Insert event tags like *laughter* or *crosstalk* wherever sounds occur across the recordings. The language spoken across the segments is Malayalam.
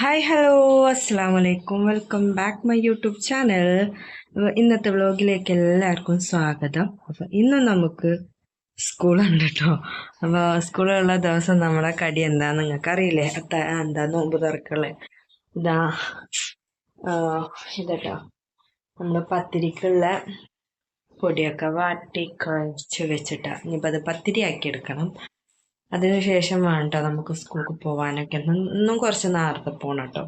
ഹായ് ഹലോ അസ്സാം വലൈക്കും welcome back my YouTube channel ഇന്നത്തെ വ്ളോഗിലേക്ക് എല്ലാവർക്കും സ്വാഗതം. അപ്പം ഇന്ന് നമുക്ക് സ്കൂളുണ്ട് കേട്ടോ അപ്പോൾ സ്കൂളുള്ള ദിവസം നമ്മുടെ കടി എന്താന്ന് നിങ്ങൾക്ക് അറിയില്ലേ അത്ത എന്താ നോമ്പ് തുറക്കുള്ളത് ഇതാ ഇതട്ടോ. നമ്മൾ പത്തിരിക്കുള്ള പൊടിയൊക്കെ വാട്ടി കഴിച്ച് വെച്ചിട്ടാ. ഇനിയിപ്പോൾ അത് പത്തിരി ആക്കി എടുക്കണം. അതിനുശേഷം വേണ്ട നമുക്ക് സ്കൂൾക്ക് പോകാനൊക്കെ ഇന്നും കുറച്ച് നേരത്തെ പോകണം കേട്ടോ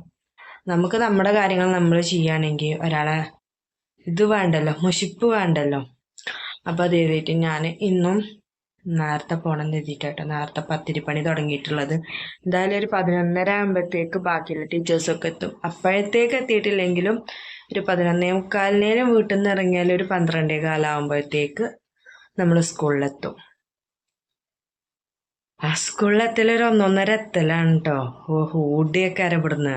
നമുക്ക് നമ്മുടെ കാര്യങ്ങൾ നമ്മൾ ചെയ്യുകയാണെങ്കിൽ ഒരാളെ ഇത് വേണ്ടല്ലോ മുഷിപ്പ് വേണ്ടല്ലോ. അപ്പം അത് എഴുതിയിട്ട് ഞാൻ ഇന്നും നേരത്തെ പോകണം എഴുതിയിട്ടോ നേരത്തെ പത്തിരി പണി തുടങ്ങിയിട്ടുള്ളത്. എന്തായാലും ഒരു പതിനൊന്നര ആകുമ്പോഴത്തേക്ക് ബാക്കിയുള്ള ടീച്ചേഴ്സൊക്കെ എത്തും. അപ്പോഴത്തേക്ക് എത്തിയിട്ടില്ലെങ്കിലും ഒരു പതിനൊന്നേ മുക്കാലിനേലും വീട്ടിൽ നിന്ന് ഇറങ്ങിയാൽ ഒരു പന്ത്രണ്ടേ കാലാകുമ്പോഴത്തേക്ക് നമ്മൾ സ്കൂളിലെത്തും. ആ സ്കൂളിൽ എത്തലൊരു ഒന്നൊന്നര എത്തലാണ് കേട്ടോ ഓ ഓടിയൊക്കെ അരപ്പെടുന്ന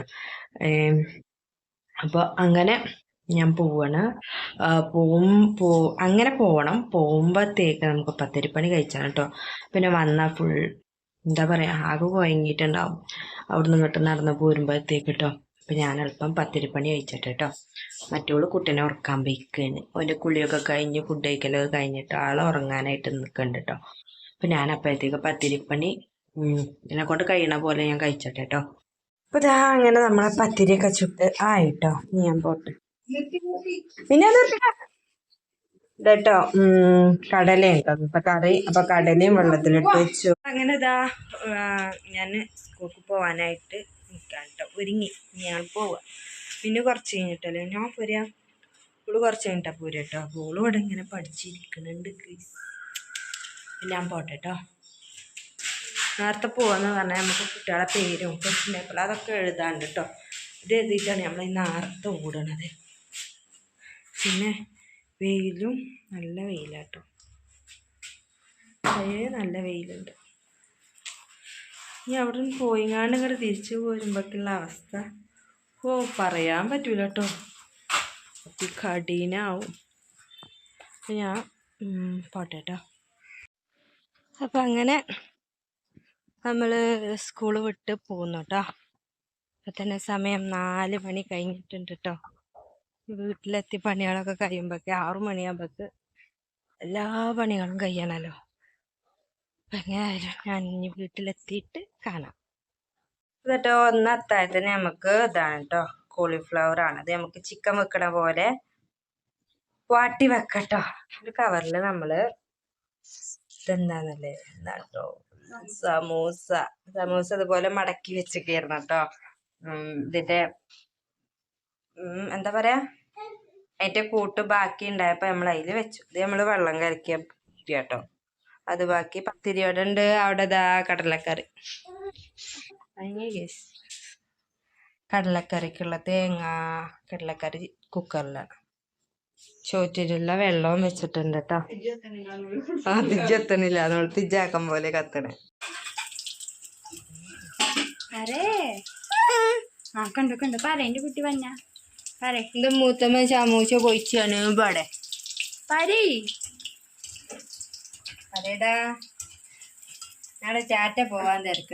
അപ്പോൾ അങ്ങനെ ഞാൻ പോവാണ്. പോവും പോ അങ്ങനെ പോവണം. പോകുമ്പോഴത്തേക്ക് നമുക്ക് പത്തിരിപ്പണി കഴിച്ചാണ് കേട്ടോ പിന്നെ വന്നാൽ ഫുൾ എന്താ പറയാ ആകെ കുഴങ്ങിയിട്ടുണ്ടാവും അവിടുന്ന് ഇങ്ങോട്ട് നടന്ന് പോരുമ്പോഴത്തേക്ക് കേട്ടോ അപ്പം ഞാൻ അല്പം പത്തിരിപ്പണി കഴിച്ചിട്ട് കേട്ടോ മറ്റോൾ കുട്ടീനെ ഉറക്കാൻ പോയിക്കാണ്. ഓന്റെ കുളിയൊക്കെ കഴിഞ്ഞ് ഫുഡ് കഴിക്കലൊക്കെ കഴിഞ്ഞിട്ട് ആളെ ഉറങ്ങാനായിട്ട് നിൽക്കുന്നുണ്ട് കേട്ടോ അപ്പം ഞാൻ അപ്പോഴത്തേക്ക് പത്തിരിപ്പണി ഉം, ഇതിനെ കൊണ്ട് കഴിയണ പോലെ ഞാൻ കഴിച്ചോട്ടെ കേട്ടോ അപ്പം ഇതാ അങ്ങനെ നമ്മളെ പത്തിരിയൊക്കെ ചുട്ട് ആയിട്ടോ. നീ ഞാൻ പോട്ടെ. പിന്നെ അത് കേട്ടോ കടലയും കേട്ടോ ഇപ്പൊ കറി അപ്പൊ കടലയും വെള്ളത്തിലിട്ട് വെച്ചു. അങ്ങനെ ഇതാ ഞാൻ സ്കൂൾക്ക് പോവാനായിട്ട് നിൽക്കാം കേട്ടോ ഒരുങ്ങി. ഞാൻ പോവാ. പിന്നെ കുറച്ച് കഴിഞ്ഞിട്ടല്ലേ? ഞാൻ പോരാ. ഇവൾ കുറച്ച് കഴിഞ്ഞിട്ടാ പോരാ കേട്ടോ അവൾ ഇവിടെ ഇങ്ങനെ പഠിച്ചിരിക്കുന്നുണ്ട് ഞാൻ പോട്ടെ കേട്ടോ നേരത്തെ പോവാന്ന് പറഞ്ഞാൽ നമുക്ക് കുട്ടികളെ പേരും ക്വസ്റ്റ്യൻ പേപ്പർ അതൊക്കെ എഴുതാണ്ട് കേട്ടോ ഇത് എഴുതിയിട്ടാണ് നമ്മൾ ഈ നേരത്തെ ഓടണത്. പിന്നെ വെയിലും നല്ല വെയിലാട്ടോ പഴയ നല്ല വെയിലുണ്ട്. ഇനി അവിടെ നിന്ന് പോയിങ്ങാണ്ട് ഇങ്ങോട്ട് തിരിച്ചു പോരുമ്പോഴേക്കുള്ള അവസ്ഥ. ഓ പറയാൻ പറ്റൂല കേട്ടോ കഠിനാവും. അപ്പം ഞാൻ പോട്ടെ കേട്ടോ അപ്പം അങ്ങനെ നമ്മൾ സ്കൂൾ വിട്ട് പോകുന്നു കേട്ടോ അപ്പം തന്നെ സമയം നാല് മണി കഴിഞ്ഞിട്ടുണ്ട് കേട്ടോ വീട്ടിലെത്തി പണികളൊക്കെ കഴിയുമ്പോഴൊക്കെ ആറു മണിയാകുമ്പോഴേക്ക് എല്ലാ പണികളും കഴിയണമല്ലോ എങ്ങനെയായാലും ഞാൻ ഇനി വീട്ടിലെത്തിയിട്ട് കാണാം. എന്നിട്ടോ ഒന്ന് അത്താഴത്തിന് നമുക്ക് ഇതാണ് കേട്ടോ കോളിഫ്ലവർ ആണ്. അത് നമുക്ക് ചിക്കൻ വെക്കണ പോലെ വാട്ടി വെക്കട്ടോ. ഒരു കവറിൽ നമ്മൾ ഇതെന്താന്നല്ലേ? എന്താട്ടോ സമൂസ. സമൂസ ഇതുപോലെ മടക്കി വെച്ചൊക്കെയായിരുന്നു കേട്ടോ ഇതിന്റെ എന്താ പറയാ? അതിന്റെ കൂട്ട് ബാക്കി ഉണ്ടായപ്പോ നമ്മൾ അതിൽ വെച്ചു. ഇത് നമ്മൾ വെള്ളം കലക്കിയ കേട്ടോ അത് ബാക്കി പത്തിരിയോടെ ഉണ്ട് അവിടെ ഇതാ കടലക്കറി. കടലക്കറിക്കുള്ള തേങ്ങ കടലക്കറി കുക്കറിലാണ് ചോറ്റിലുള്ള വെള്ളവും വെച്ചിട്ടുണ്ട് കേട്ടോ ആ തിജെത്തണില്ല നമ്മൾ തിജാക്കം പോലെ കത്തണേ. അരേ. ആ കണ്ടു കണ്ടു. പറ എന്റെ കുട്ടി വന്ന. പറ ഇത് മൂത്തമ്മ ചാമൂച്ച പൊയിച്ചാണ് പാടെ. പരി അതേടാ നാളെ ചാറ്റ പോവാൻ നോക്ക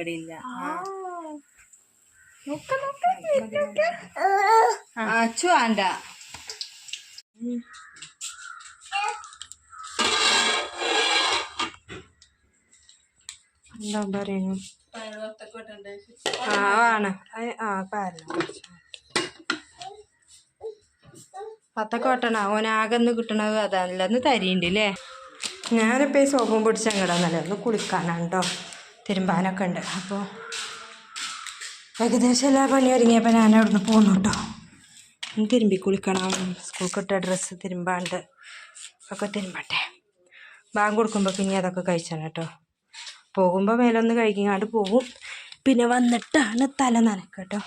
അച്ചു വേണ്ട എന്താ പറയുന്നു? ആ ആണ് അത് ആ കാരണം പത്തൊക്കെ വെട്ടണ ഓനാകെന്ന് കിട്ടണത് അതല്ല ഒന്ന് തരിയുണ്ട് അല്ലേ ഞാനിപ്പോൾ ഈ സോപ്പും പിടിച്ച അങ്ങടാന്നല്ലേ ഒന്ന് കുളിക്കാനാണ് കേട്ടോ തിരുമ്പാനൊക്കെ ഉണ്ട്. അപ്പോൾ ഏകദേശം എല്ലാ പണി ഒരുങ്ങിയപ്പോൾ ഞാൻ അവിടുന്ന് പോന്നു കേട്ടോ തിരുമ്പി കുളിക്കണം. സ്കൂൾ കിട്ട ഡ്രസ്സ് തിരുമ്പാണ്ട് ഒക്കെ തിരുമ്പട്ടെ. ബാങ്ക് കൊടുക്കുമ്പോൾ പിന്നെ അതൊക്കെ കഴിച്ചാണ് കേട്ടോ. പോകുമ്പോൾ മേലൊന്ന് കഴിക്കാണ്ട് പോകും പിന്നെ വന്നിട്ടാണ് തല നനക്കട്ടോ കേട്ടോ.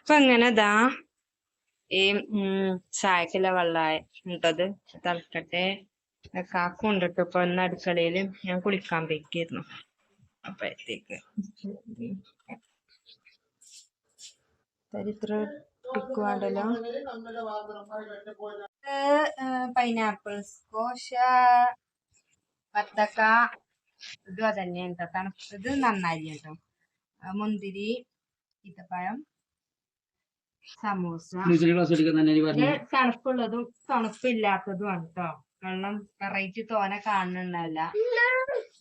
അപ്പം അങ്ങനെ ഇതാ ഈ ചായക്കില വെള്ളമായി ഉണ്ടത്. തിളക്കട്ടെ. കാക്കും ഉണ്ടിട്ട് ഇപ്പൊ ഒന്ന് അടുക്കളയിൽ ഞാൻ കുളിക്കാൻ പോയിക്കായിരുന്നു. അപ്പോഴത്തേക്ക്. ചരിത്ര ടിക്ക് വേണ്ടല്ലോ പൈനാപ്പിൾ സ്കോഷ വത്തക്ക ഇതും അതന്നെ കേട്ടോ തണുപ്പ് ഇത് നന്നായി കേട്ടോ മുന്തിരി ഈത്തപ്പഴം സമൂസ. തണുപ്പുള്ളതും തണുപ്പില്ലാത്തതുമാണ് കേട്ടോ വെള്ളം വെറൈറ്റി തോനെ കാണുന്നുണ്ടല്ല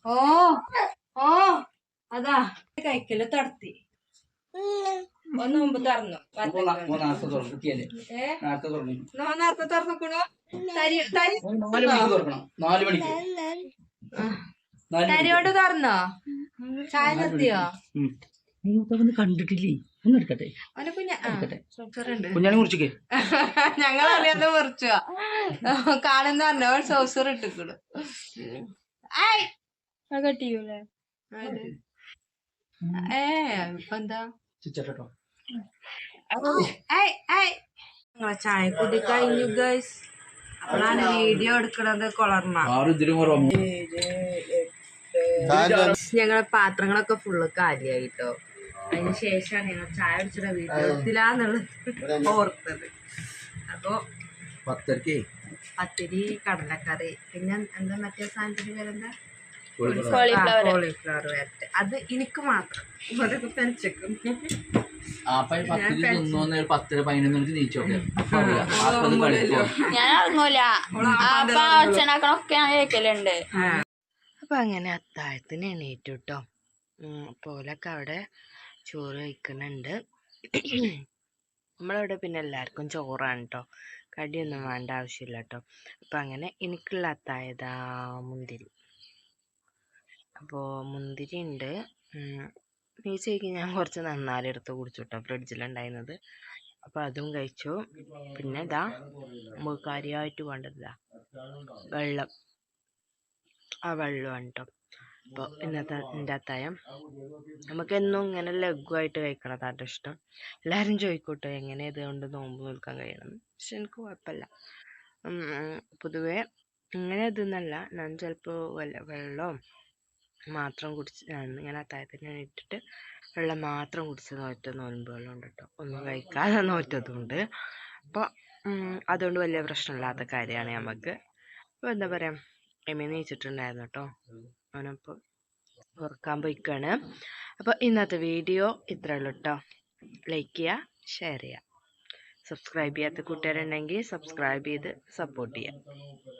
ഓ ഓ അതാ. കഴിക്കൽ തടത്തി ഒന്ന് മുമ്പ് തുറന്നു. നേരത്തെ തുറന്നു. നേരത്തെ തുറന്നിക്കണു. തരി തരി നാല് മണിക്ക്. തരിയോട് തുറന്നോ? ചായ നിർത്തിയോ? കണ്ടിട്ടില്ലേ? ഒന്ന് എടുക്കട്ടെ. കുഞ്ഞാണി *laughs* ഞങ്ങൾ അറിയാതെ മുറിച്ചോ? കാണുന്ന പറഞ്ഞോ? സോസർ ഇട്ടിക്കണു. കട്ടിയൂലേ? ഏ ഇപ്പൊ എന്താ ചിച്ചട്ടോ ഞങ്ങളെ ചായ കുടി കഴിഞ്ഞു ഗൈസ് അപ്പോഴാണ് വീഡിയോ എടുക്കണത് കുറവ് ഞങ്ങളെ പാത്രങ്ങളൊക്കെ ഫുള്ള് കാലിയായിട്ടോ അതിന് ശേഷമാണ് ഞങ്ങൾ ചായ കുടിച്ചിട്ട് വീട്ടിലെത്തില്ലാന്നുള്ളത് ഓർത്തത്. അപ്പൊ പത്തരക്ക്. പത്തിരി കടലക്കറി. പിന്നെ എന്താ മറ്റേ സാധനത്തിന്റെ പേരെന്താ? കോഴിക്കോട് കോളിഫ്ലവർ വരട്ടെ. അത് എനിക്ക് മാത്രം. ഞാൻ ഇറങ്ങൂല. അച്ഛനാക്കണൊക്കെ ഞാൻ കേൾക്കലുണ്ട് അപ്പം അങ്ങനെ അത്താഴത്തിന് എണീറ്റു കേട്ടോ പോലൊക്കെ അവിടെ ചോറ് കഴിക്കുന്നുണ്ട് നമ്മളവിടെ പിന്നെ എല്ലാവർക്കും ചോറാണ് കേട്ടോ കടിയൊന്നും വേണ്ട ആവശ്യമില്ല കേട്ടോ അപ്പം അങ്ങനെ എനിക്കുള്ള അത്തായതാ മുന്തിരി. അപ്പോൾ മുന്തിരി ഉണ്ട് കഴിക്കാൻ ഞാൻ കുറച്ച് നന്നാലെടുത്ത് കുടിച്ചു കേട്ടോ ഫ്രിഡ്ജിലുണ്ടായിരുന്നത്. അപ്പോൾ അതും കഴിച്ചു. പിന്നെ ഇതാ നമുക്ക് കാര്യമായിട്ട് വേണ്ടതാ വെള്ളം. ആ വെള്ളമാണ് കേട്ടോ അപ്പോൾ ഇന്നത്തെ എന്റെ അത്തായം. നമുക്ക് എന്നും ഇങ്ങനെ ലഘുവായിട്ട് കഴിക്കണതാണ് ഇഷ്ടം. എല്ലാവരും ചോദിക്കൂട്ടോ എങ്ങനെ ഇതുകൊണ്ട് നോമ്പ് നിൽക്കാൻ കഴിയണം. പക്ഷെ എനിക്ക് കുഴപ്പമില്ല. പൊതുവേ ഇങ്ങനെ ഇതെന്നല്ല. ഞാൻ ചിലപ്പോൾ വല്ല വെള്ളവും മാത്രം കുടിച്ച് ഞാൻ ഇങ്ങനെ അത്തായത്തിന് ഇട്ടിട്ട് വെള്ളം മാത്രം കുടിച്ച് നോറ്റ ഉണ്ട് കേട്ടോ ഒന്നും കഴിക്കാതെ നോറ്റതുണ്ട് അപ്പോൾ അതുകൊണ്ട് വലിയ പ്രശ്നമില്ലാത്ത കാര്യമാണ് നമുക്ക് അപ്പോൾ എന്താ പറയുക എമ്മി നീച്ചിട്ടുണ്ടായിരുന്നു കേട്ടോ അവനപ്പോൾ ഉറക്കാൻ പോയിക്കാണ്. അപ്പോൾ ഇന്നത്തെ വീഡിയോ ഇത്രേ ഉള്ളൂ കേട്ടോ ലൈക്ക് ചെയ്യുക ഷെയർ ചെയ്യുക സബ്സ്ക്രൈബ് ചെയ്യാത്ത കൂട്ടുകാരുണ്ടെങ്കിൽ സബ്സ്ക്രൈബ് ചെയ്ത് സപ്പോർട്ട് ചെയ്യുക